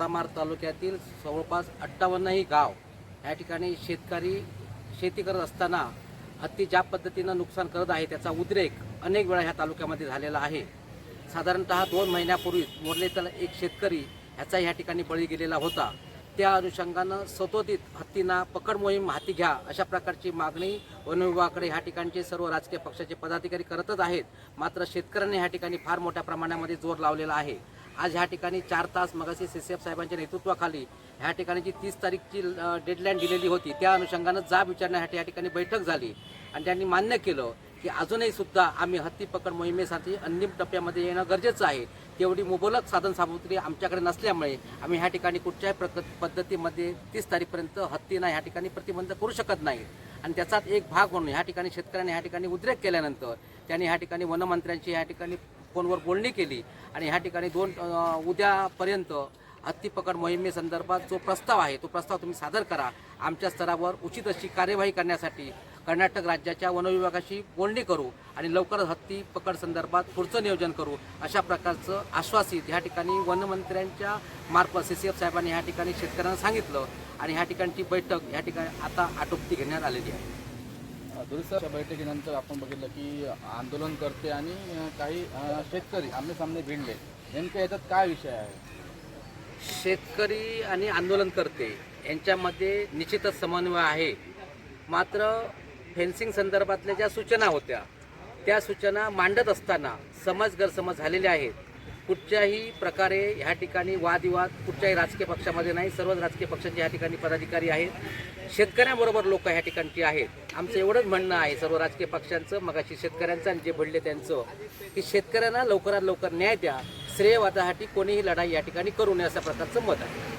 रामार तालुक्यातील जवळपास अठ्ठावन्नही गाव या ठिकाणी शेतकरी शेती करत असताना हत्ती ज्या पद्धतीनं नुकसान करत आहे त्याचा उद्रेक अनेक वेळा ह्या तालुक्यामध्ये झालेला आहे. साधारणतः दोन महिन्यापूर्वी तर एक शेतकरी ह्याचा ह्या ठिकाणी बळी गेलेला होता. त्या अनुषंगानं सतोदित हत्तींना पकड मोहीम हाती घ्या अशा प्रकारची मागणी वनविभागाकडे ह्या ठिकाणचे सर्व राजकीय पक्षाचे पदाधिकारी करतच आहेत. मात्र शेतकऱ्यांनी ह्या ठिकाणी फार मोठ्या प्रमाणामध्ये जोर लावलेला आहे. आज ह्या ठिकाणी चार तास मगाशी सी सी एफ साहेबांच्या नेतृत्वाखाली ह्या ठिकाणी जी तीस तारीखची डेडलाईन दिलेली होती. त्या अनुषंगानं जाब विचारण्यासाठी या ठिकाणी बैठक झाली. आणि त्यांनी मान्य केलं की अजूनही सुद्धा आम्ही हत्ती पकड मोहिमेसाठी अंतिम टप्प्यामध्ये येणं गरजेचं आहे. तेवढी मुबलक साधन सामुग्री आमच्याकडे नसल्यामुळे आम्ही ह्या ठिकाणी कुठच्याही प्रक पद्धतीमध्ये तीस तारीखपर्यंत हत्तींना ह्या ठिकाणी प्रतिबंध करू शकत नाही. आणि त्याचाच एक भाग म्हणून ह्या ठिकाणी शेतकऱ्यांनी ह्या ठिकाणी उद्रेक केल्यानंतर त्यांनी ह्या ठिकाणी वनमंत्र्यांची ह्या ठिकाणी फोनवर बोलणी केली आणि ह्या ठिकाणी दोन उद्यापर्यंत हत्तीपकड मोहिमेसंदर्भात जो प्रस्ताव आहे तो प्रस्ताव तुम्ही सादर करा. आमच्या स्तरावर उचित अशी कार्यवाही करण्यासाठी कर्नाटक राज्याच्या वनविभागाशी बोलणी करू आणि लवकरच हत्ती पकड संदर्भात पुढचं नियोजन करू. अशा प्रकारचं आश्वासित ह्या ठिकाणी वनमंत्र्यांच्या मार्फत सी सी एफ साहेबांनी ह्या ठिकाणी शेतकऱ्यांना सांगितलं आणि ह्या ठिकाणची बैठक ह्या ठिकाणी आता आटोपती घेण्यात आलेली आहे. दुरुस्ताच्या बैठकीनंतर आपण बघितलं की आंदोलन करते आणि काही शेतकरी आमने सामने भिडले. नेमकं याच्यात काय विषय आहे? शेतकरी आणि आंदोलनकर्ते यांच्यामध्ये निश्चितच समन्वय आहे. मात्र फेन्सिंग संदर्भातल्या ज्या सूचना होत्या त्या सूचना मांडत असताना समज गैरसमज झालेल्या आहेत. कुठच्याही प्रकारे ह्या ठिकाणी वादविवाद कुठच्याही राजकीय पक्षामध्ये नाही. सर्वच राजकीय पक्षांचे ह्या ठिकाणी पदाधिकारी आहेत. शेतकऱ्यांबरोबर लोक ह्या ठिकाणची आहेत. आमचं एवढंच म्हणणं आहे सर्व राजकीय पक्षांचं मगाशी शेतकऱ्यांचं आणि जे भडले त्यांचं की शेतकऱ्यांना लवकरात लवकर न्याय द्या. श्रेयवादासाठी कोणीही लढाई या ठिकाणी करू नये अशा प्रकारचं मत आहे.